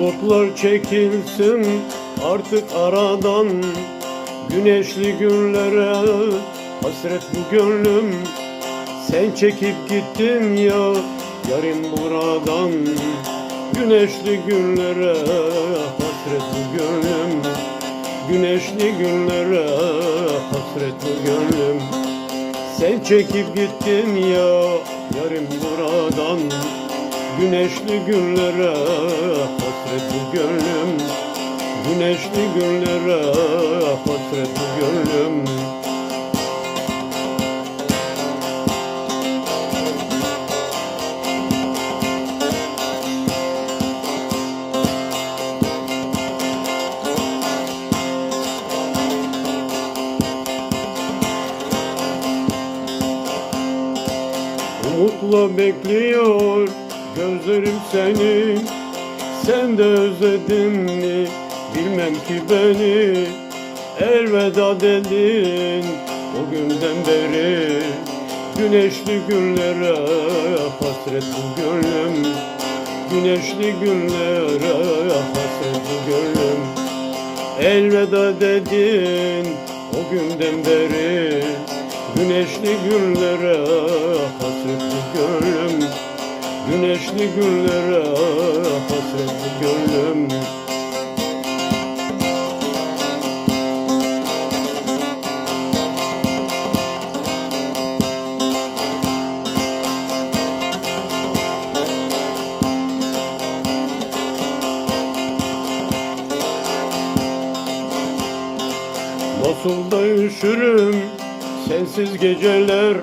Umutlar çekilsin artık aradan. Güneşli günlere hasret bu gönlüm. Sen çekip gittin ya yarın buradan. Güneşli günlere hasret bu gönlüm. Güneşli günlere hasret bu gönlüm. Sen çekip gittin ya yarın buradan Güneşli günlere hasret bu gönlüm. Güneşli günlere hasret bu gönlüm. Umutla bekliyor gözlerim seni Sen de özledin mi? Bilmem ki beni Elveda dedin o günden beri. Güneşli günlere hasret bu gönlüm. Güneşli günlere hasret bu gönlüm. Elveda dedin o günden beri. Güneşli günlere hasret bu gönlüm Güneşli günlere hasret bu gönlüm Nasıl da üşürüm sensiz geceler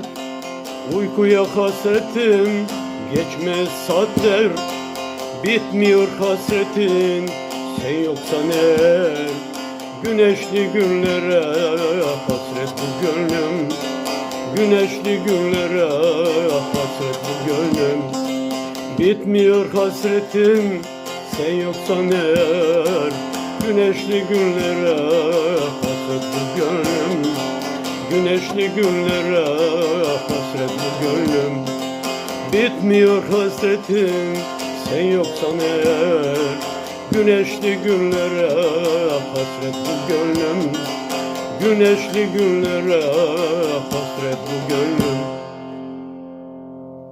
Uykuya hasretim geçmez saatler Bitmiyor hasretin. Sen yoksan eğer Güneşli günlere hasret bu gönlüm. Güneşli günlere hasret bu gönlüm. Bitmiyor hasretim sen yoksan eğer Güneşli günlere hasret bu gönlüm. Güneşli günlere hasret bu gönlüm Bitmiyor hasretim sen yoksan eğer Güneşli günlere hasret bu gönlüm. Güneşli günlere hasret bu gönlüm